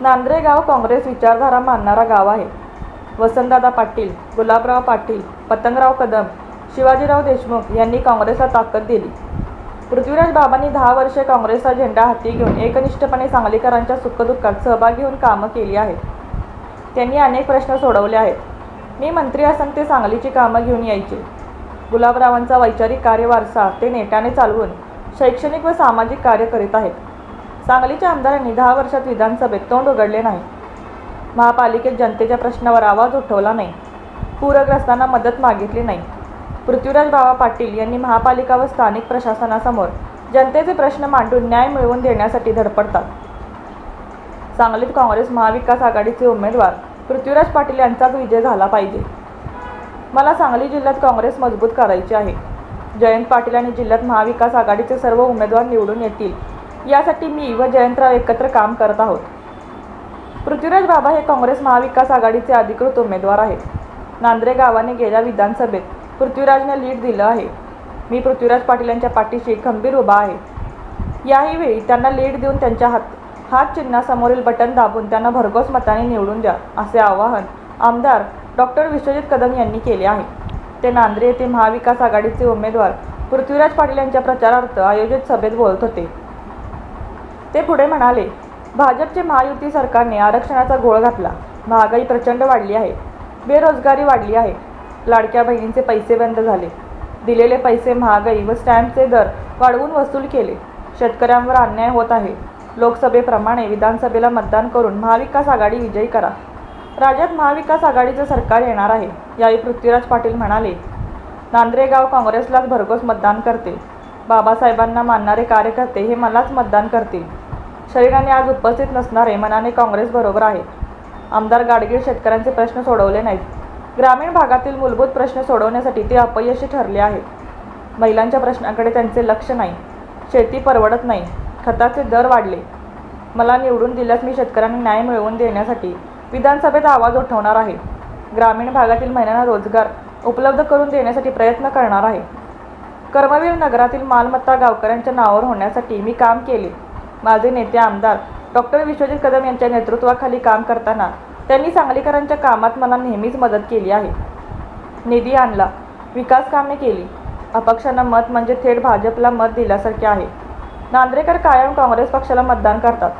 नांद्रे गाव काँग्रेस विचारधारा मानणारा गाव आहे. वसंतदादा पाटील गुलाबराव पाटील पतंगराव कदम शिवाजीराव देशमुख यांनी काँग्रेसला ताकद दिली. पृथ्वीराज बाबांनी दहा वर्षे काँग्रेसचा झेंडा हाती घेऊन एकनिष्ठपणे सांगलीकरांच्या सुखदुःखात सहभागी होऊन कामं केली आहेत. त्यांनी अनेक प्रश्न सोडवले आहेत. मी मंत्री असन ते सांगलीची कामं घेऊन यायचे. गुलाबरावांचा वैचारिक कार्यवारसा ते नेटाने चालवून शैक्षणिक व सामाजिक कार्य करीत आहेत. सांगलीच्या आमदारांनी दहा वर्षात विधानसभेत तोंड उघडले नाही. महापालिकेत जनतेच्या प्रश्नावर आवाज उठवला नाही. पूरग्रस्तांना मदत मागितली नाही. पृथ्वीराज बाबा पाटील यांनी महापालिका व स्थानिक प्रशासनासमोर जनतेचे प्रश्न मांडून न्याय मिळवून देण्यासाठी धडपडतात. सांगलीत काँग्रेस महाविकास आघाडीचे उमेदवार पृथ्वीराज पाटील यांचाच विजय झाला पाहिजे. मला सांगली जिल्ह्यात काँग्रेस मजबूत करायची आहे. जयंत पाटील आणि जिल्ह्यात महाविकास आघाडीचे सर्व उमेदवार निवडून येतील यासाठी मी व जयंतराव एकत्र काम करत आहोत. पृथ्वीराज बाबा हे काँग्रेस महाविकास आघाडीचे अधिकृत उमेदवार आहेत. नांद्रे गावाने गेल्या विधानसभेत पृथ्वीराजने लीड दिलं आहे. मी पृथ्वीराज पाटील यांच्या पाठीशी खंबीर उभा आहे. याही वेळी त्यांना लीड देऊन त्यांच्या हात हात चिन्हासमोरील बटन दाबून त्यांना भरघोस मताने निवडून द्या असे आवाहन आमदार डॉक्टर विश्वजित कदम यांनी केले आहे. ते नांद्रे येथे महाविकास आघाडीचे उमेदवार पृथ्वीराज पाटील यांच्या प्रचारार्थ आयोजित सभेत बोलत होते. ते पुढे म्हणाले भाजपचे महायुती सरकारने आरक्षणाचा घोळ घातला. महागाई प्रचंड वाढली आहे. बेरोजगारी वाढली आहे. लाडक्या बहिणींचे पैसे बंद झाले. दिलेले पैसे महागाई व स्टॅम्पचे दर वाढवून वसूल केले. शेतकऱ्यांवर अन्याय होत आहे. लोकसभेप्रमाणे विधानसभेला मतदान करून महाविकास आघाडी विजयी करा. राज्यात महाविकास आघाडीचं सरकार येणार आहे. यावेळी पृथ्वीराज पाटील म्हणाले नांद्रेगाव काँग्रेसलाच भरघोस मतदान करते. बाबासाहेबांना मानणारे कार्यकर्ते हे मलाच मतदान करतील. शरीराने आज उपस्थित नसणारे मनाने काँग्रेस बरोबर आहे. आमदार गाडगीळ शेतकऱ्यांचे प्रश्न सोडवले नाहीत. ग्रामीण भागातील मूलभूत प्रश्न सोडवण्यासाठी ते अपयशी ठरले आहेत. महिलांच्या प्रश्नाकडे त्यांचे लक्ष नाही. शेती परवडत नाही. खताचे दर वाढले. मला निवडून दिल्यास मी शेतकऱ्यांना न्याय मिळवून देण्यासाठी विधानसभेत आवाज उठवणार आहे. ग्रामीण भागातील महिलांना रोजगार उपलब्ध करून देण्यासाठी प्रयत्न करणार आहे. कर्मवीर नगरातील मालमत्ता गावकऱ्यांच्या नावावर होण्यासाठी मी काम केले. माझे नेते आमदार डॉक्टर विश्वजित कदम यांच्या नेतृत्वाखाली काम करताना त्यांनी सांगलीकरांच्या कामात मला नेहमीच मदत केली आहे. निधी आणला विकास कामे केली. अपक्षांना मत म्हणजे थेट भाजपला मत दिल्यासारखे आहे. नांद्रेकर कायम काँग्रेस पक्षाला मतदान करतात.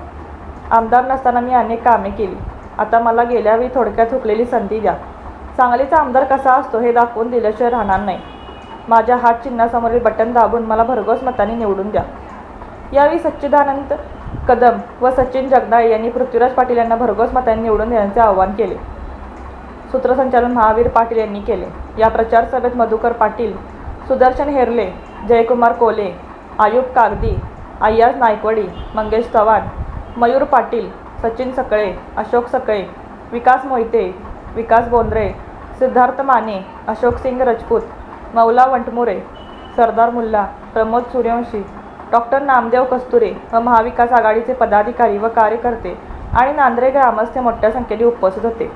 आमदार नसताना मी अनेक कामे केली. आता मला गेल्यावेळी थोडक्यात हुकलेली संधी द्या. सांगलीचा आमदार कसा असतो हे दाखवून दिल्याशिवाय राहणार नाही. माझ्या हात चिन्हासमोरील बटन दाबून मला भरघोस मताने निवडून द्या. यावेळी सच्चिदानंद कदम व सचिन जगदाळे यांनी पृथ्वीराज पाटील यांना भरघोस मतांनी निवडून देण्याचे आवाहन केले. सूत्रसंचालन महावीर पाटील यांनी केले. या प्रचार सभेत मधुकर पाटील सुदर्शन हेरले जयकुमार कोले आयुब कागदी अय्याज नायकवडी मंगेश चव्हाण मयूर पाटील सचिन सकळे अशोक सकळे विकास मोहिते विकास बोंद्रे सिद्धार्थ माने अशोक सिंग रजपूत मौला वंटमुरे सरदार मुल्ला प्रमोद सूर्यवंशी डॉक्टर नामदेव कस्तुरे व महाविकास आघाडीचे पदाधिकारी व कार्यकर्ते आणि नांद्रे ग्रामस्थ मोठ्या संख्येने उपस्थित होते.